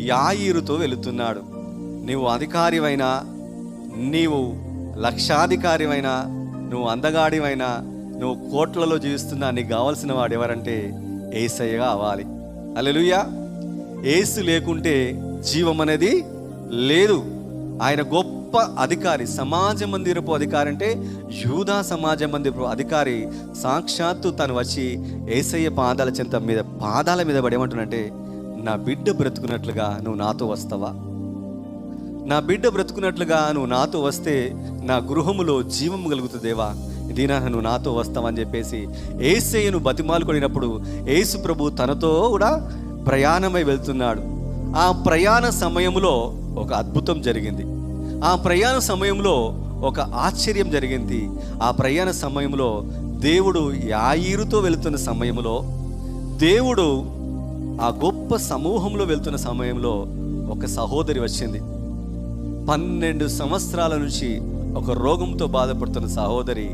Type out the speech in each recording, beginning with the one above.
యాయిరుతో వెళుతున్నాడు. నీవు అధికారివైనా నీవు లక్షాధికారివైనా నువ్వు అందగాడివైనా నువ్వు కోట్లలో జీవిస్తున్నా నీకు కావాల్సిన వాడు ఎవరంటే ఏసయ్యగా అవ్వాలి. అలెలుయ్యా ఏసు లేకుంటే జీవం అనేది లేదు. ఆయన గొప్ప అధికారి సమాజ మందిరపు అధికారి అంటే యూదా సమాజ మందిరపు అధికారి సాక్షాత్తు తను వచ్చి ఏసయ్య పాదాల చెంత మీద పాదాల మీద పడేమంటున్నంటే అంటే నా బిడ్డ బ్రతుకున్నట్లుగా నువ్వు నాతో వస్తావా? నా బిడ్డ బ్రతుకున్నట్లుగా నువ్వు నాతో వస్తే నా గృహములో జీవం కలుగుతుందేవా? దీనా నువ్వు నాతో వస్తావని చెప్పేసి ఏసేయను బతిమాలుకొనినప్పుడు ఏసు ప్రభు తనతో కూడా ప్రయాణమై వెళ్తున్నాడు. ఆ ప్రయాణ సమయంలో ఒక అద్భుతం జరిగింది. ఆ ప్రయాణ సమయంలో ఒక ఆశ్చర్యం జరిగింది. ఆ ప్రయాణ సమయంలో దేవుడు యాయిరుతో వెళుతున్న సమయంలో దేవుడు ఆ గొప్ప సమూహంలో వెళ్తున్న సమయంలో ఒక సహోదరి వచ్చింది. పన్నెండు సంవత్సరాల నుంచి ఒక రోగంతో బాధపడుతున్న సహోదరి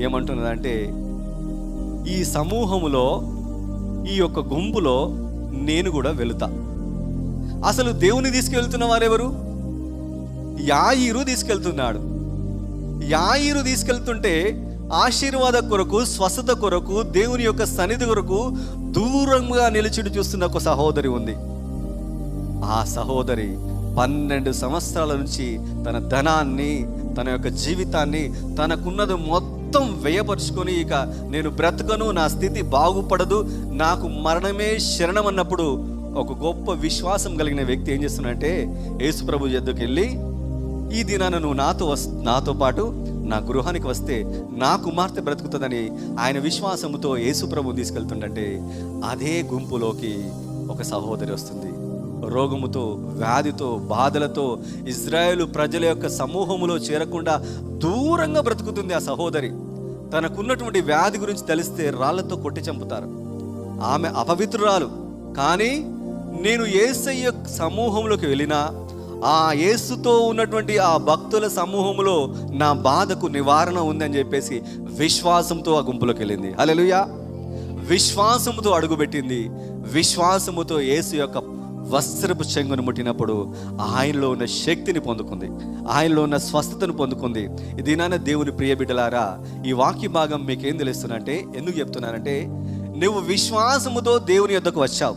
ఏమంటున్నదంటే ఈ సమూహంలో ఈ యొక్క గుంపులో నేను కూడా వెళుతా. అసలు దేవుని తీసుకెళ్తున్న వారెవరు? యాయిరు తీసుకెళ్తున్నాడు. యాయిరు తీసుకెళ్తుంటే ఆశీర్వాద కొరకు స్వస్థత కొరకు దేవుని యొక్క సన్నిధి కొరకు దూరంగా నిలిచిడు చూస్తున్న ఒక సహోదరి ఉంది. ఆ సహోదరి పన్నెండు సంవత్సరాల నుంచి తన ధనాన్ని తన యొక్క జీవితాన్ని తనకున్నది మొత్తం వ్యయపరుచుకొని ఇక నేను బ్రతకను నా స్థితి బాగుపడదు నాకు మరణమే శరణం అన్నప్పుడు ఒక గొప్ప విశ్వాసం కలిగిన వ్యక్తి ఏం చేస్తున్నాడంటే యేసుప్రభు ఎద్దుకు ఈ దినాన నువ్వు నాతో వస్ నాతో పాటు నా గృహానికి వస్తే నా కుమార్తె బ్రతుకుతుందని ఆయన విశ్వాసముతో యేసుప్రభు తీసుకెళ్తుండంటే అదే గుంపులోకి ఒక సహోదరి వస్తుంది. రోగముతో వ్యాధితో బాధలతో ఇజ్రాయేలు ప్రజల యొక్క సమూహములో చేరకుండా దూరంగా బ్రతుకుతుంది ఆ సహోదరి. తనకున్నటువంటి వ్యాధి గురించి తెలిస్తే రాళ్ళతో కొట్టి చంపుతారు. ఆమె అపవిత్రురాలు. కానీ నేను ఏసయ్య సమూహంలోకి వెళ్ళినా ఆ యేసుతో ఉన్నటువంటి ఆ భక్తుల సమూహంలో నా బాధకు నివారణ ఉందని చెప్పేసి విశ్వాసంతో ఆ గుంపులోకి వెళ్ళింది. అలెలుయా విశ్వాసముతో అడుగుపెట్టింది. విశ్వాసముతో యేసు యొక్క వస్త్రపు చెంగును ముట్టినప్పుడు ఆయనలో ఉన్న శక్తిని పొందుకుంది. ఆయనలో ఉన్న స్వస్థతను పొందుకుంది. దీనాన దేవుని ప్రియ బిడ్డలారా ఈ వాక్య భాగం మీకేం తెలుస్తున్నంటే ఎందుకు చెప్తున్నానంటే నువ్వు విశ్వాసముతో దేవుని యొద్దకు వచ్చావు.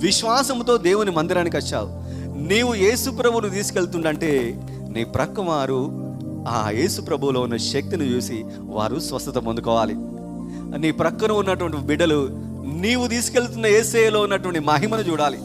విశ్వాసముతో దేవుని మందిరానికి వచ్చావు. నీవు యేసు ప్రభువును తీసుకెళ్తుండంటే నీ ప్రక్క వారు ఆ యేసు ప్రభువులో ఉన్న శక్తిని చూసి వారు స్వస్థత పొందుకోవాలి. నీ ప్రక్కన ఉన్నటువంటి బిడ్డలు నీవు తీసుకెళ్తున్న ఏసేలో ఉన్నటువంటి మహిమను చూడాలి.